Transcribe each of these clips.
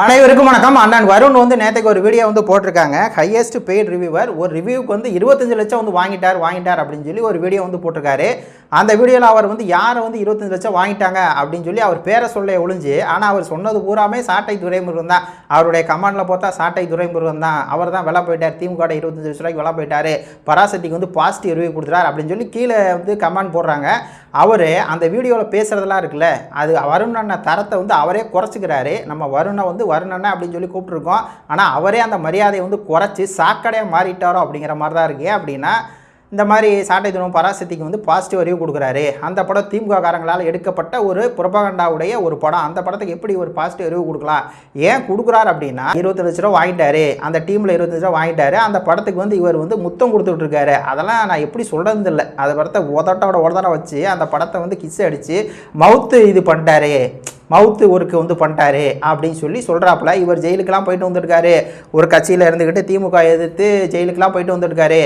அனைவருக்கும் வணக்கம். அண்ணன் வருண் வந்து நேற்றுக்கு ஒரு வீடியோ வந்து போட்டிருக்காங்க. ஹையஸ்ட் பெய்ட் ரிவ்யூவர் ஒரு ரிவ்யூக்கு வந்து இருபத்தஞ்சு லட்சம் வந்து வாங்கிட்டார் வாங்கிட்டார் அப்படின்னு சொல்லி ஒரு வீடியோ வந்து போட்டிருக்காரு. அந்த வீடியோவில் அவர் வந்து யாரை வந்து இருபத்தஞ்சு லட்சம் வாங்கிட்டாங்க அப்படின்னு சொல்லி அவர் பேரை சொல்ல ஒழிஞ்சு ஆனால் அவர் சொன்னது பூராமே சாட்டை துரைமுருகன் தான். அவருடைய கமாண்டில் பார்த்தா சாட்டை துரைமுருகன் தான். அவர் தான் வெலை போயிட்டார். திமுக இருபத்தஞ்சு லட்ச ரூபாய்க்கு விலை போயிட்டார். பராசக்திக்கு வந்து பாசிட்டிவ் ரிவ்யூ கொடுத்துறாரு அப்படின்னு சொல்லி கீழே வந்து கமெண்ட் போடுறாங்க. அவர் அந்த வீடியோவில் பேசுகிறதெல்லாம் இருக்குல்ல அது வருண் தரத்தை வந்து அவரே குறைச்சிக்கிறாரு. நம்ம வருணை வந்து வருணனை அப்படின்னு சொல்லி கூப்பிட்ருக்கோம் ஆனால் அவரே அந்த மரியாதையை வந்து குறைச்சி சாக்கடையாக மாறிட்டாரோ அப்படிங்கிற மாதிரி தான் இருக்கு அப்படின்னா இந்த மாதிரி சாட்டை துணம் பராசக்திக்கு வந்து பாசிட்டிவ் அறிவு கொடுக்குறாரு. அந்த படம் திமுக காரங்களால் எடுக்கப்பட்ட ஒரு புரபகண்டாவுடைய ஒரு படம். அந்த படத்துக்கு எப்படி ஒரு பாசிட்டிவ் அறிவு கொடுக்கலாம்? ஏன் கொடுக்குறாரு அப்படின்னா இருபத்தி லட்ச ரூபா வாங்கிட்டாரு. அந்த டீமில் இருபத்தி லட்ச ரூபா வாங்கிட்டாரு. அந்த படத்துக்கு வந்து இவர் வந்து முத்தம் கொடுத்துட்டு இருக்காரு அதெல்லாம் நான் எப்படி சொல்கிறது இல்லை அந்த படத்தை உதட்டோட உதட வச்சு அந்த படத்தை வந்து கிஸ் அடித்து மவுத்து இது பண்ணிட்டாரு. மவுத்து ஒர்க்கு வந்து பண்ணிட்டாரு. அப்படின்னு சொல்லி சொல்கிறாப்புல இவர் ஜெயிலுக்கெல்லாம் போயிட்டு வந்திருக்காரு. ஒரு கட்சியில் இருந்துக்கிட்டு திமுக எதிர்த்து ஜெயிலுக்கெல்லாம் போயிட்டு வந்திருக்காரு.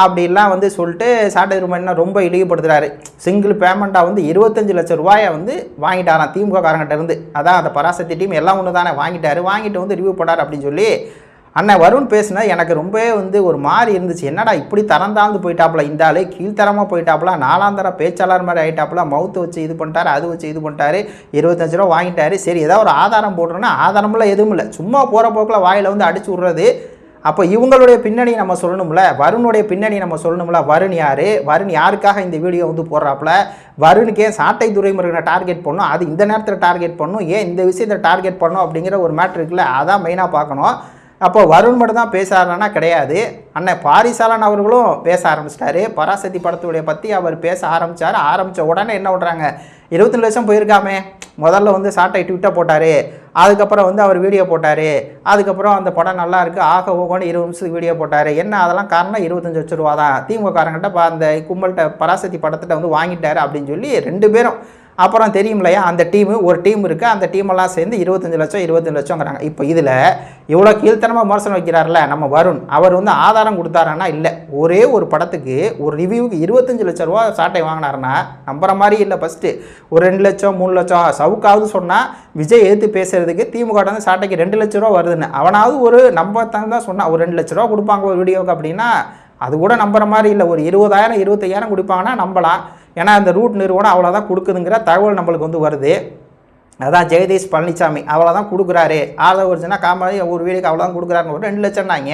அப்படிலாம் வந்து சொல்லிட்டு சாட்டை என்ன ரொம்ப இழிவுபடுத்துகிறாரு சிங்கிள் பேமெண்ட்டாக வந்து இருபத்தஞ்சு லட்சம் ரூபாயை வந்து வாங்கிட்டாராம் திமுக காரங்கிட்ட இருந்து. அதான் அந்த பராசக்தி டீம் எல்லாம் ஒன்று தானே வாங்கிட்டாரு. வாங்கிட்டு வந்து ரிவ்யூ போட்டார் அப்படின்னு சொல்லி அண்ணன் வருண் பேசுனா எனக்கு ரொம்பவே வந்து ஒரு மாதிரி இருந்துச்சு. என்னடா இப்படி தரம் தாழ்ந்து போயிட்டாப்புல இந்த ஆளு கீழ்த்தரமாக போயிட்டாப்புல நாலாந்தர பேச்சாளர் மாதிரி ஆயிட்டாப்புல மவுத்து வச்சு இது பண்ணிட்டாரு அது வச்சு இது பண்ணிட்டாரு இருபத்தஞ்சு ரூபா வாங்கிட்டாரு. சரி ஏதாவது ஒரு ஆதாரம் போடுறோன்னா ஆதாரமெல்லாம் எதுவும் இல்லை. சும்மா போகிற போக்கில் வாயில் வந்து அடிச்சு விட்றது அப்போ இவங்களுடைய பின்னணி நம்ம சொல்லணும்ல? வருணுடைய பின்னணி நம்ம சொல்லணும்ல? வருண் யார்? வருண் யாருக்காக இந்த வீடியோ வந்து போடுறாப்புல? வருணுக்கே சாட்டை துறைமுருகனை டார்கெட் பண்ணும். அது இந்த நேரத்தில் டார்கெட் பண்ணும். ஏன் இந்த விஷயத்தை டார்கெட் பண்ணும் அப்படிங்கிற ஒரு மேட்ரு இருக்குல்ல? அதான் மெயினாக பார்க்கணும். அப்போ வருண் மட்டும் தான் பேசாருன்னா கிடையாது. அண்ணன் பாரிசாலன் அவர்களும் பேச ஆரம்பிச்சிட்டாரு. பராசக்தி படத்துடைய பற்றி அவர் பேச ஆரம்பித்தார் ஆரம்பித்த உடனே என்ன பண்ணுறாங்க இருபத்தி லட்சம் போயிருக்காமே. முதல்ல வந்து சாட்டை ட்விட்டர் போட்டார். அதுக்கப்புறம் வந்து அவர் வீடியோ போட்டார். அதுக்கப்புறம் அந்த படம் நல்லா இருக்குது ஆக ஓகோன்னு இருபது நிமிஷத்துக்கு வீடியோ போட்டார். என்ன அதெல்லாம் காரணம்? இருபத்தஞ்சு லட்ச ரூபா தான் திமுக காரங்கிட்ட அந்த கும்பல்கிட்ட பராசக்தி படத்திட்ட வந்து வாங்கிட்டார் அப்படின்னு சொல்லி ரெண்டு பேரும் அப்புறம் தெரியும் இல்லையா? அந்த டீமு ஒரு டீம் இருக்குது அந்த டீமெல்லாம் சேர்ந்து இருபத்தஞ்சு லட்சம் இருபத்தஞ்சு லட்சங்கிறாங்க இப்போ இதில் இவ்வளோ கீழ்த்தனமாக விமர்சனம் வைக்கிறார்ல நம்ம வருண். அவர் வந்து ஆதாரம் கொடுத்தாருன்னா இல்லை. ஒரே ஒரு படத்துக்கு ஒரு ரிவ்யூவுக்கு இருபத்தஞ்சு லட்ச ரூபா சாட்டை வாங்கினாருன்னா நம்புற மாதிரி இல்லை ஃபஸ்ட்டு ஒரு ரெண்டு லட்சம் மூணு லட்சம் சவுக்காவது சொன்னால் விஜய் எடுத்து பேசுறதுக்கு திமுக வந்து சாட்டைக்கு ரெண்டு லட்ச ரூபா வருதுன்னு. அவனாவது ஒரு நம்ம தான் சொன்னால் ஒரு ரெண்டு லட்ச ரூபா கொடுப்பாங்க ஒரு வீடியோவுக்கு அப்படின்னா அது கூட நம்புற மாதிரி இல்லை. ஒரு இருபதாயிரம் இருபத்தையாயிரம் கொடுப்பாங்கன்னா நம்பலாம். ஏன்னா அந்த ரூட் நிறுவனம் அவ்வளோதான் கொடுக்குதுங்கிற தகவல் நம்மளுக்கு வந்து வருது. அதான் ஜெகதீஷ் பழனிசாமி அவ்வளோதான் கொடுக்குறாரு. ஆதரவு ஒரிஜினா காமராஜ் ஒரு வீடுக்கு அவ்வளோதான் கொடுக்குறாருன்னு ஒரு ரெண்டு லட்சம்னாங்க.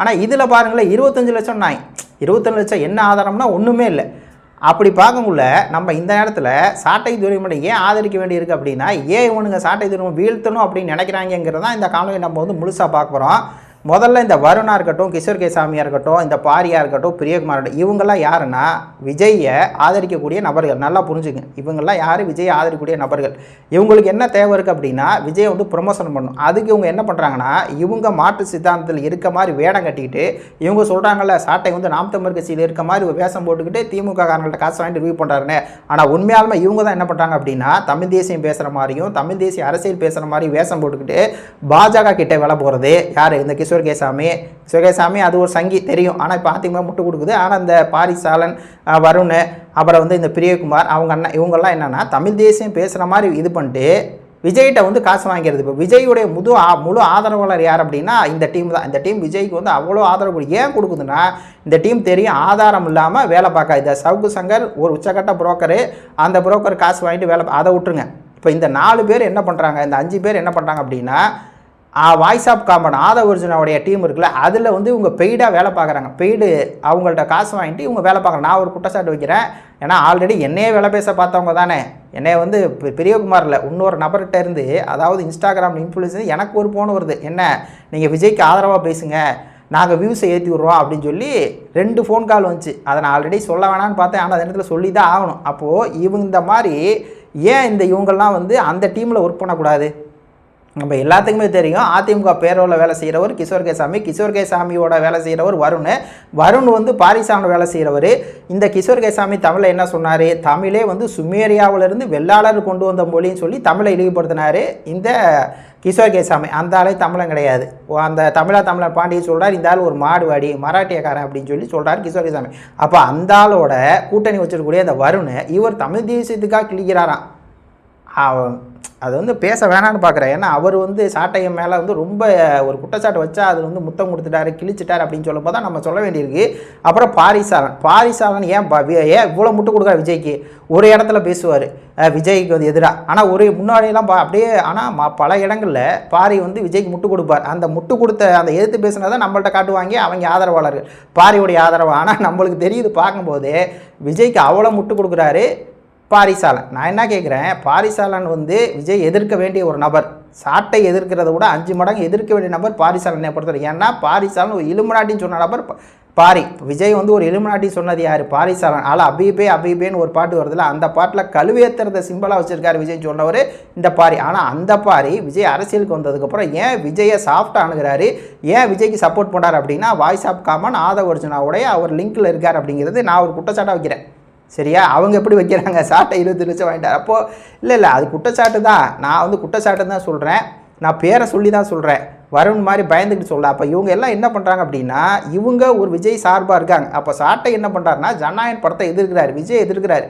ஆனால் இதில் பாருங்களேன் இருபத்தஞ்சு லட்சம் நாய் இருபத்தஞ்சு லட்சம் என்ன ஆதாரம்னா ஒன்றுமே இல்லை. அப்படி பார்க்கக்குள்ள நம்ம இந்த நேரத்தில் சாட்டை துறைமுறை ஏன் ஆதரிக்க வேண்டியிருக்கு அப்படின்னா ஏன் இவனுங்க சாட்டை துறைமுறை வீழ்த்தணும் அப்படின்னு நினைக்கிறாங்கிறதான் இந்த காணொலி நம்ம வந்து முழுசாக பார்க்க போகிறோம் முதல்ல இந்த வருணா இருக்கட்டும் கிஷோர் கே சாமியாக இருக்கட்டும் இந்த பாரியாக இருக்கட்டும் பிரியகுமார் இருக்கட்டும் இவங்கெல்லாம் யாருன்னா விஜயை ஆதரிக்கக்கூடிய நபர்கள். நல்லா புரிஞ்சுங்க. இவங்கெல்லாம் யார்? விஜயை ஆதரிக்கக்கூடிய நபர்கள். இவங்களுக்கு என்ன தேவை இருக்குது அப்படின்னா விஜயை வந்து ப்ரொமோஷன் பண்ணணும். அதுக்கு இவங்க என்ன பண்ணுறாங்கன்னா இவங்க மாற்று சித்தாந்தத்தில் இருக்க மாதிரி வேடம் கட்டிக்கிட்டு இவங்க சொல்கிறாங்கல்ல சாட்டை வந்து நாம் தமிழ் கட்சியில் இருக்க மாதிரி வேஷம் போட்டுக்கிட்டு திமுக காரங்கள்ட்ட காசு வாங்கிட்டு ரிவ்யூ பண்ணுறாருன்னு ஆனால் உண்மையாலுமே இவங்க தான் என்ன பண்ணுறாங்க அப்படின்னா தமிழ் தேசியம் பேசுகிற மாதிரியும் தமிழ் தேசிய அரசியல் பேசுகிற மாதிரி வேஷம் போட்டுக்கிட்டு பாஜக கிட்டே வேலை போகிறது யார்? இந்த கிஷோர் சிவகேசாமி சிவகேசாமி அது ஒரு சங்கி தெரியும். ஆனால் இப்போ அதிமுக முட்டு கொடுக்குது. ஆனால் இந்த பாரிசாலன் வருண் அப்புறம் வந்து இந்த பிரியகுமார் அவங்க அண்ணன் இவங்கெல்லாம் என்னென்னா தமிழ் தேசியம் பேசுகிற மாதிரி இது பண்ணிட்டு விஜய்கிட்ட வந்து காசு வாங்கிறது இப்போ விஜயுடைய முது முழு ஆதரவாளர் யார் அப்படின்னா இந்த டீம் தான். இந்த டீம் விஜய்க்கு வந்து அவ்வளோ ஆதரவு ஏன் கொடுக்குதுன்னா இந்த டீம் தெரியும் ஆதாரம் இல்லாமல் வேலை பார்க்காது. இந்த சவுக்கு சங்கர் ஒரு உச்சக்கட்ட புரோக்கரு அந்த புரோக்கர் காசு வாங்கிட்டு வேலை அதை விட்டுருங்க. இப்போ இந்த நாலு பேர் என்ன பண்ணுறாங்க இந்த அஞ்சு பேர் என்ன பண்ணுறாங்க அப்படின்னா வாய்ஸ் ஆஃப் காமன் ஆத ஒரிஜினாவுடைய டீம் இருக்குல்ல அதில் வந்து இவங்க பெய்டாக வேலை பார்க்குறாங்க. பெய்டு அவங்கள்ட்ட காசு வாங்கிட்டு இவங்க வேலை பார்க்குறாங்க. நான் ஒரு குற்றச்சாட்டு வைக்கிறேன். ஏன்னா ஆல்ரெடி என்னையே வேலை பேச பார்த்தவங்க தானே. என்னைய வந்து பெ- பெரியகுமாரில் இன்னொரு நபர்கிட்ட இருந்து அதாவது இன்ஸ்டாகிராம் இன்ஃப்ளூயன்ஸ் எனக்கு ஒரு ஃபோன் வருது. என்ன? நீங்கள் விஜய்க்கு ஆதரவாக பேசுங்க. நாங்கள் வியூஸை ஏற்றி விட்றோம் அப்படின்னு சொல்லி ரெண்டு ஃபோன் கால் வந்துச்சு. அதை நான் ஆல்ரெடி சொல்ல வேணாம்னு பார்த்தேன். ஆனால் அந்த நேரத்தில் சொல்லி தான் ஆகணும். அப்போது இவங்க இந்த மாதிரி ஏன் இந்த இவங்கெல்லாம் வந்து அந்த டீமில் ஒர்க் பண்ணக்கூடாது? நம்ம எல்லாத்துக்குமே தெரியும். அதிமுக பேரோவில் வேலை செய்கிறவர் கிஷோர் கேசாமி. கிஷோர் கேசாமியோட வேலை செய்கிறவர் வருண். வருண் வந்து பாரிசான வேலை செய்கிறவர் இந்த கிஷோர் கேசாமி தமிழில் என்ன சொன்னார்? தமிழே வந்து சுமேரியாவிலிருந்து வெள்ளாளர் கொண்டு வந்த மொழின்னு சொல்லி தமிழை இழிவுபடுத்தினார். இந்த கிஷோர் கேசாமி. அந்த ஆளே தமிழன் கிடையாது. ஓ, அந்த தமிழா தமிழர் பாண்டிய சொல்கிறார் இந்த ஆள் ஒரு மாடுவாடி மராட்டியக்காரன் அப்படின்னு சொல்லி சொல்கிறார் கிஷோர் கேசாமி. அப்போ அந்த ஆளோட கூட்டணி வச்சிருக்கக்கூடிய அந்த வருண் இவர் தமிழ் தேசியத்துக்காக கிழிக்கிறாராம். அது வந்து பேச வேணான்னு பார்க்குறேன் ஏன்னா அவர் வந்து சாட்டையன் மேலே வந்து ரொம்ப ஒரு குற்றச்சாட்டு வச்சா அது வந்து முத்தம் கொடுத்துட்டாரு கிழிச்சிட்டாரு அப்படின்னு சொல்லும் தான் நம்ம சொல்ல வேண்டியிருக்கு. அப்புறம் பாரிசாலன் பாரிசாலன் ஏன் பா- ஏன் இவ்வளோ முட்டு கொடுக்குற விஜய்க்கு? ஒரு இடத்துல பேசுவார். விஜய்க்கு வந்து எதிராக ஆனால் ஒரு முன்னாடியெல்லாம் பா அப்படியே ஆனால் ம பல இடங்களில் பாரி வந்து விஜய்க்கு முட்டு கொடுப்பார். அந்த முட்டு கொடுத்த அந்த எதிர்த்து பேசுனதை நம்மள்ட்ட காட்டுவாங்க அவங்க ஆதரவாளர்கள். பாரியுடைய ஆதரவு. ஆனால் நம்மளுக்கு தெரியுது பார்க்கும்போது விஜய்க்கு அவ்வளோ முட்டு கொடுக்குறாரு. பாரிசாலன் நான் என்ன கேட்குறேன் பாரிசாலன் வந்து விஜய் எதிர்க்க வேண்டிய ஒரு நபர். சாட்டை எதிர்க்கிறத விட அஞ்சு மடங்கு எதிர்க்க வேண்டிய நபர் பாரிசாலனை பொறுத்தவரை. ஏன்னா பாரிசாலன் ஒரு இலுமினாட்டின்னு சொன்ன நபர் பாரி. விஜய் வந்து ஒரு இலுமினாட்டி சொன்னது யார்? பாரிசாலன். ஆள் அபிபே அபிபேன்னு ஒரு பாட்டு வருதுல அந்த பாட்டில் கழுவேத்துறத சிம்பிளாக வச்சுருக்காரு விஜய் சொன்னவர் இந்த பாரி. ஆனால் அந்த பாரி விஜய் அரசியலுக்கு வந்ததுக்கப்புறம் ஏன் விஜயை சாஃப்டாக அணுகிறாரு? ஏன் விஜய்க்கு சப்போர்ட் பண்ணார் அப்படின்னா வாய்ஸ் ஆஃப் காமன் ஆதவ அர்ஜுனாவுடைய அவர் லிங்க்கில் இருக்கார் அப்படிங்கிறது நான் ஒரு குற்றச்சாட்டாக வைக்கிறேன். சரியா? அவங்க எப்படி வைக்கிறாங்க? சாட்டை இருபது லட்சம் வாங்கிட்டார். அப்போது இல்லை இல்லை அது குற்றச்சாட்டு தான் நான் வந்து குற்றச்சாட்டு தான் சொல்கிறேன் நான் பேரை சொல்லி தான் சொல்கிறேன் வருண் மாதிரி பயந்துக்கிட்டு சொல்ல அப்போ இவங்க எல்லாம் என்ன பண்ணுறாங்க அப்படின்னா இவங்க ஒரு விஜய் சார்பாக இருக்காங்க. அப்போ சாட்டை என்ன பண்ணுறாருன்னா ஜனநாயகன் படத்தை எதிர்க்கிறார். விஜய் எதிர்க்கிறார்.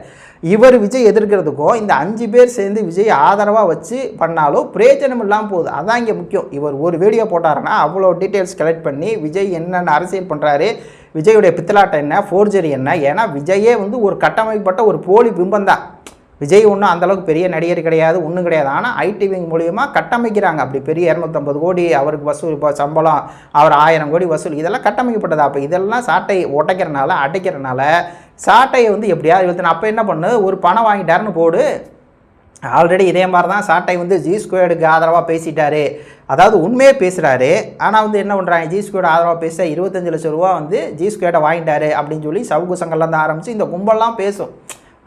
இவர் விஜய் எதிர்க்கிறதுக்கும் இந்த அஞ்சு பேர் சேர்ந்து விஜய் ஆதரவாக வச்சு பண்ணாலும் பிரயோஜனம் இல்லாமல் போகுது. அதான் இங்கே முக்கியம். இவர் ஒரு வீடியோ போட்டாருன்னா அவ்வளோ டீட்டெயில்ஸ் கலெக்ட் பண்ணி விஜய் என்னென்ன அரசியல் பண்ணுறாரு விஜயுடைய பித்தலாட்டம் என்ன ஃபோர்ஜரி என்ன? ஏன்னா விஜயே வந்து ஒரு கட்டமைக்கப்பட்ட ஒரு போலி பிம்பம் தான். விஜய் ஒன்றும் அந்தளவுக்கு பெரிய நடிகர் கிடையாது ஒன்றும் கிடையாது. ஆனால் ஐடி விங் மூலியமாக கட்டமைக்கிறாங்க. அப்படி பெரிய இரநூத்தம்பது கோடி அவருக்கு வசூல் இப்போ சம்பளம் அவர் ஆயிரம் கோடி வசூல் இதெல்லாம் கட்டமைக்கப்பட்டது? அப்போ இதெல்லாம் சாட்டை உடைக்கிறனால அடைக்கிறனால சாட்டையை வந்து எப்படியாவது இழுத்துன அப்போ என்ன பண்ணு? ஒரு பணம் வாங்கிட்டாருன்னு போடு. ஆல்ரெடி இதே மாதிரி தான் சாட்டை வந்து ஜி ஸ்கொயர்டுக்கு ஆதரவாக பேசிட்டாரு. அதாவது உண்மையே பேசுகிறாரு ஆனால் வந்து என்ன பண்ணுறாங்க ஜி ஸ்கொயர்டு ஆதரவாக பேச இருபத்தஞ்சு லட்சம் ரூபா வந்து ஜி ஸ்கொயர்டை வாங்கிட்டாரு அப்படின்னு சொல்லி சவுக்கு சங்கல்லேருந்து ஆரம்பித்து இந்த கும்பல்லாம் பேசும்.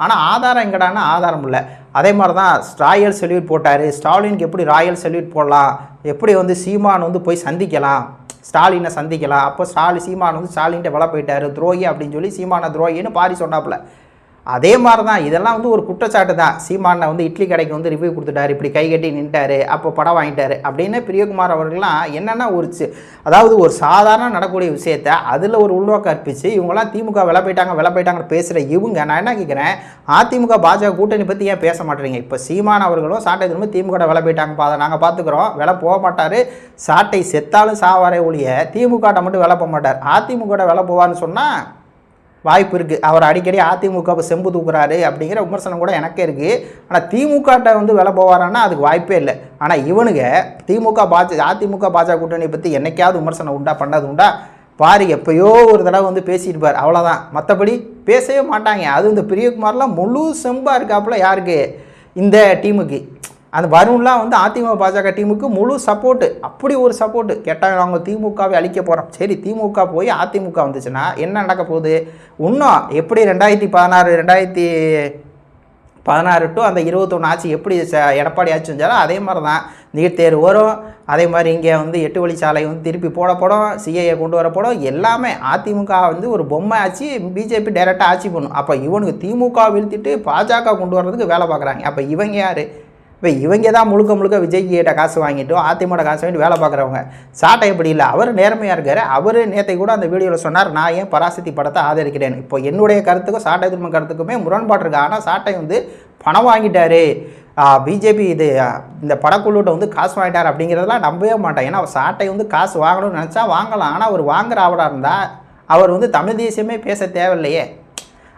ஆனால் ஆதாரம் எங்கடான்னா ஆதாரம் இல்லை. அதே மாதிரி தான் ராயல் செல்யூட் போட்டார். ஸ்டாலினுக்கு எப்படி ராயல் செல்யூட் போடலாம்? எப்படி வந்து சீமான் வந்து போய் சந்திக்கலாம்? ஸ்டாலினை சந்திக்கலாம். அப்போ ஸ்டாலி சீமான் வந்து ஸ்டாலின்கிட்ட வில போயிட்டார். துரோகி அப்படின்னு சொல்லி சீமான துரோகின்னு பாரி சொன்னாப்புல. அதே மாதிரி தான் இதெல்லாம் வந்து ஒரு குற்றச்சாட்டு தான் சீமானை வந்து இட்லி கடைக்கு வந்து ரிவ்யூ கொடுத்துட்டாரு இப்படி கை கட்டி நின்ட்டாரு அப்போ படம் வாங்கிட்டாரு அப்படின்னு பிரியகுமார் அவர்கள்லாம் என்னென்னா ஒரு சி- அதாவது ஒரு சாதாரண நடக்கக்கூடிய விஷயத்த அதில் ஒரு உள்நோக்கம் அர்ப்பிச்சு இவங்கெல்லாம் திமுக வில போயிட்டாங்க வில போயிட்டாங்கன்னு பேசுகிற இவங்க நான் என்ன கேட்குறேன் அதிமுக பாஜக கூட்டணி பற்றி ஏன் பேச மாட்டேறீங்க? இப்போ சீமான் அவர்களும் சாட்டை திரும்ப திமுக வில போயிட்டாங்கப்பா அதை நாங்கள் பார்த்துக்குறோம் வில போக மாட்டார். சாட்டை செத்தாலும் சாவாரே ஒழிய திமுக மட்டும் வில போக மாட்டார். அதிமுக வில போவான்னு சொன்னால் வாய்ப்பு இருக்குது அவர் அடிக்கடி அதிமுக செம்பு தூக்குறாரு அப்படிங்கிற விமர்சனம் கூட எனக்கே இருக்குது ஆனால் திமுகட்ட வந்து வில போவாரான்னா அதுக்கு வாய்ப்பே இல்லை. ஆனால் இவனுங்க திமுக பாஜ அதிமுக பாஜக கூட்டணி பற்றி என்னைக்காவது விமர்சனம் உண்டா பண்ணது உண்டா? பாரு எப்பயோ ஒரு தடவை வந்து பேசியிருப்பார் அவ்வளோதான் மற்றபடி பேசவே மாட்டாங்க. அது இந்த பிரியகுமார்லாம் முழு செம்பாக இருக்காப்புல யாருக்கு? இந்த டீமுக்கு. அந்த வருண்லாம் வந்து அதிமுக பாஜக டீமுக்கு முழு சப்போர்ட்டு அப்படி ஒரு சப்போர்ட்டு கேட்டால் நாங்கள் திமுகவை அழிக்க போகிறோம் சரி திமுக போய் அதிமுக வந்துச்சுன்னா என்ன நடக்க போகுது? இன்னும் எப்படி ரெண்டாயிரத்தி பதினாறு ரெண்டாயிரத்தி பதினாறு டு அந்த இருபத்தொன்று ஆட்சி எப்படி ச எடப்பாடி ஆட்சி செஞ்சாலும் அதே மாதிரி தான் நீட் தேர்வு வரும். அதே மாதிரி இங்கே வந்து எட்டு வழிச்சாலை வந்து திருப்பி போடப்படும். சிஏஏ கொண்டு வரப்படும். எல்லாமே அதிமுக வந்து ஒரு பொம்மை ஆச்சு பிஜேபி டைரெக்டாக ஆட்சி பண்ணும். அப்போ இவனுக்கு திமுக வீழ்த்திட்டு பாஜக கொண்டு வர்றதுக்கு வேலை பார்க்குறாங்க. அப்போ இவங்க யார்? இப்போ இவங்க தான் முழுக்க முழுக்க விஜய்கிட்ட காசு வாங்கிட்டோம் அதிமுக காசு வாங்கிட்டு வேலை பார்க்குறவங்க. சாட்டை எப்படி இல்லை? அவர் நேர்மையாக இருக்கார். அவர் நேற்றை கூட அந்த வீடியோவில் சொன்னார் நான் ஏன் பராசக்தி படத்தை ஆதரிக்கிறேன்? இப்போ என்னுடைய கருத்துக்கும் சாட்டை திரும்ப கருத்துக்குமே முரண்பாடு இருக்கு. ஆனால் சாட்டை வந்து பணம் வாங்கிட்டாரு. பிஜேபி இது இந்த படக்குழுட்ட வந்து காசு வாங்கிட்டார் அப்படிங்கிறதெல்லாம் நம்பவே மாட்டேன் ஏன்னா சாட்டை வந்து காசு வாங்கணும்னு நினச்சா வாங்கலாம். ஆனால் அவர் வாங்குற ஆவடாக இருந்தால் அவர் வந்து தமிழ் தேசியமே பேச தேவையில்லையே.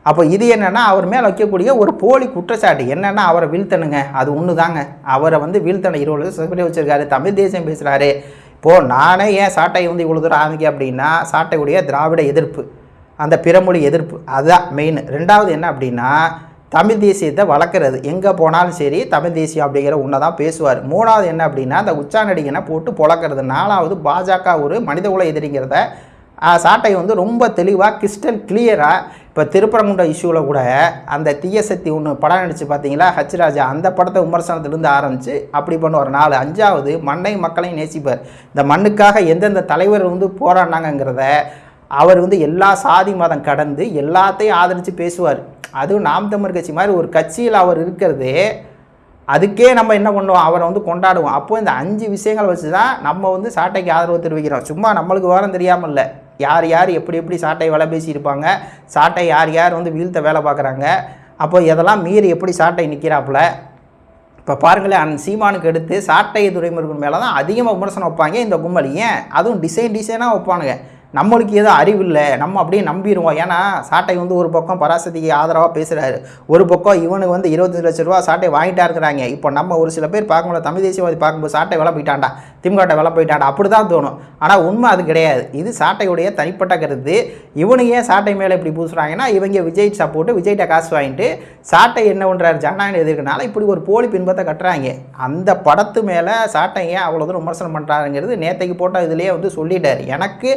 அப்போ இது என்னென்னா அவர் மேலே வைக்கக்கூடிய ஒரு போலி குற்றச்சாட்டு. என்னென்னா அவரை வீழ்த்தணுங்க. அது ஒன்று தாங்க அவரை வந்து வீழ்த்தனை இருபது வருஷம் சஸ்பெண்ட் வச்சிருக்காரு. தமிழ் தேசியம் பேசுகிறாரு இப்போது நானே ஏன் சாட்டை வந்து இவ்வளோ தூரம் ஆரம்பிக்க அப்படின்னா சாட்டையுடைய திராவிட எதிர்ப்பு அந்த பிறமொழி எதிர்ப்பு அதுதான் மெயின் ரெண்டாவது என்ன அப்படின்னா தமிழ் தேசியத்தை வளர்க்குறது. எங்கே போனாலும் சரி தமிழ் தேசியம் அப்படிங்கிற ஒன்றை தான் பேசுவார். மூணாவது என்ன அப்படின்னா அந்த உச்சாநடிகனை போட்டு பொழக்கிறது. நாலாவது பாஜக ஒரு மனிதகுல எதிரிங்கிறத சாட்டை வந்து ரொம்ப தெளிவாக கிறிஸ்டல் கிளியராக இப்போ திருப்பரங்குன்ற இஷ்யூவில் கூட அந்த தீய சக்தி ஒன்று படம் நடிச்சு பார்த்தீங்களா ஹச்ராஜா அந்த படத்தை விமர்சனத்திலிருந்து ஆரம்பித்து அப்படி பண்ணுவார் நாலு அஞ்சாவது மண்ணை மக்களையும் நேசிப்பார். இந்த மண்ணுக்காக எந்தெந்த தலைவர் வந்து போராடினாங்கங்கிறத அவர் வந்து எல்லா சாதி மதம் கடந்து எல்லாத்தையும் ஆதரித்து பேசுவார். அதுவும் நாம் தமிழ் கட்சி மாதிரி ஒரு கட்சியில் அவர் இருக்கிறதே அதுக்கே நம்ம என்ன பண்ணுவோம்? அவரை வந்து கொண்டாடுவோம். அப்போது இந்த அஞ்சு விஷயங்கள் வச்சு தான் நம்ம வந்து சாட்டைக்கு ஆதரவு தெரிவிக்கிறோம். சும்மா நம்மளுக்கு வாரம் தெரியாமல் இல்லை யார் யார் எப்படி எப்படி சாட்டை வேலை பேசியிருப்பாங்க சாட்டை யார் யார் வந்து வீழ்த்த வேலை பார்க்குறாங்க அப்போ இதெல்லாம் மீறி எப்படி சாட்டை நிற்கிறாப்புல இப்போ பாருங்களேன் அன் சீமானுக்கு எடுத்து சாட்டை துறைமுருகன் மேலே தான் அதிகமாக விமர்சனம் வைப்பாங்க இந்த கும்பல். ஏன்? அதுவும் டிசைன் டிசைனாக வைப்பானுங்க. நம்மளுக்கு எதுவும் அறிவு இல்லை. நம்ம அப்படியே நம்பிடுவோம். ஏன்னா சாட்டை வந்து ஒரு பக்கம் பராசக்திக்கு ஆதரவாக பேசுகிறாரு ஒரு பக்கம் இவனுக்கு வந்து இருபத்தஞ்சு லட்ச ரூபா சாட்டை வாங்கிட்டா இருக்கிறாங்க. இப்போ நம்ம ஒரு சில பேர் பார்க்கும்போது தமிழ் தேசியவாதி பார்க்கும்போது சாட்டை விலை போயிட்டாண்டா திமுகட்டை வேலை போயிட்டாண்டா அப்படி தான் தோணும். ஆனால் உண்மை அது கிடையாது. இது சாட்டையுடைய தனிப்பட்ட கருத்து. இவனுங்க ஏன் சாட்டை மேலே இப்படி பூசுகிறாங்கன்னா இவங்க விஜய் சப்போர்ட்டு விஜய்கிட்ட காசு வாங்கிட்டு சாட்டை என்ன பண்ணுறாரு ஜனநாயகம் எதிர்க்கனால இப்படி ஒரு போலி பின்பத்தை கட்டுறாங்க. அந்த படத்து மேலே சாட்டை ஏன் அவ்வளோ தூரம் விமர்சனம் பண்ணுறாருங்கிறது நேற்றைக்கு போட்ட இதுலேயே வந்து சொல்லிட்டார். எனக்கு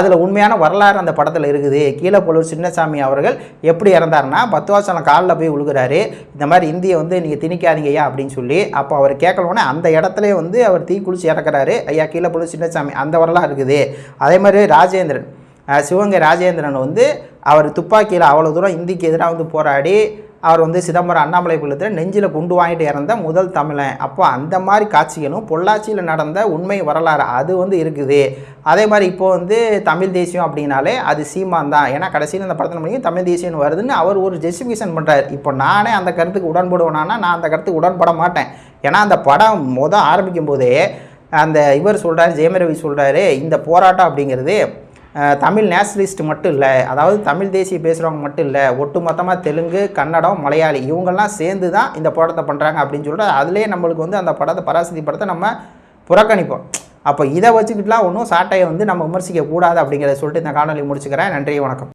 அதில் உண்மையான வரலாறு அந்த படத்தில் இருக்குது. கீழப்பலூர் சின்னசாமி அவர்கள் எப்படி இறந்தாருன்னா பத்து வருஷம் காலில் போய் உழுகிறாரு. இந்த மாதிரி இந்தியை வந்து நீங்கள் திணிக்காதீங்க ஐயா அப்படின்னு சொல்லி அப்போ அவர் கேட்கலோன்னே அந்த இடத்துல வந்து அவர் தீ குளிச்சு இறக்குறாரு. ஐயா கீழப்பலூர் சின்னசாமி அந்த வரலாறு இருக்குது. அதே மாதிரி ராஜேந்திரன் சிவகங்கை ராஜேந்திரன் வந்து அவர் துப்பாக்கியில் அவ்வளோ தூரம் இந்திக்கு எதிராக வந்து போராடி அவர் வந்து சிதம்பரம் அண்ணாமலை குளத்தில் நெஞ்சில் குண்டு வாங்கிட்டு இறந்த முதல் தமிழன். அப்போ அந்த மாதிரி காட்சிகளும் பொள்ளாச்சியில் நடந்த உண்மை வரலாறு அது வந்து இருக்குது. அதே மாதிரி இப்போ வந்து தமிழ் தேசியம் அப்படின்னாலே அது சீமான் தான். ஏன்னா கடைசியில் அந்த படத்தில் முடியும் தமிழ் தேசியம் வருதுன்னு அவர் ஒரு ஜஸ்டிஃபிகேஷன் பண்ணுறாரு இப்போ நானே அந்த கருத்துக்கு உடன்படுவேனானா நான் அந்த கருத்துக்கு உடன்பட மாட்டேன். ஏன்னா அந்த படம் மொதல் ஆரம்பிக்கும் போதே அந்த இவர் சொல்கிறார் ஜெயமரவி சொல்கிறாரு இந்த போராட்டம் அப்படிங்கிறது தமிழ் நேஷனலிஸ்ட் மட்டும் இல்லை அதாவது தமிழ் தேசிய பேசுகிறவங்க மட்டும் இல்லை ஒட்டுமொத்தமாக தெலுங்கு கன்னடம் மலையாளி இவங்கெல்லாம் சேர்ந்து தான் இந்த போராட்டத்தை பண்ணுறாங்க அப்படின்னு சொல்லிட்டு அதுலேயே நம்மளுக்கு வந்து அந்த படத்தை பராசக்தி படத்தை நம்ம புறக்கணிப்போம். அப்போ இதை வச்சுக்கிட்டுலாம் ஒன்றும் சாட்டையை வந்து நம்ம விமர்சிக்க கூடாது அப்படிங்கிறத சொல்லிட்டு இந்த காணொலி முடிச்சுக்கிறேன். நன்றி வணக்கம்.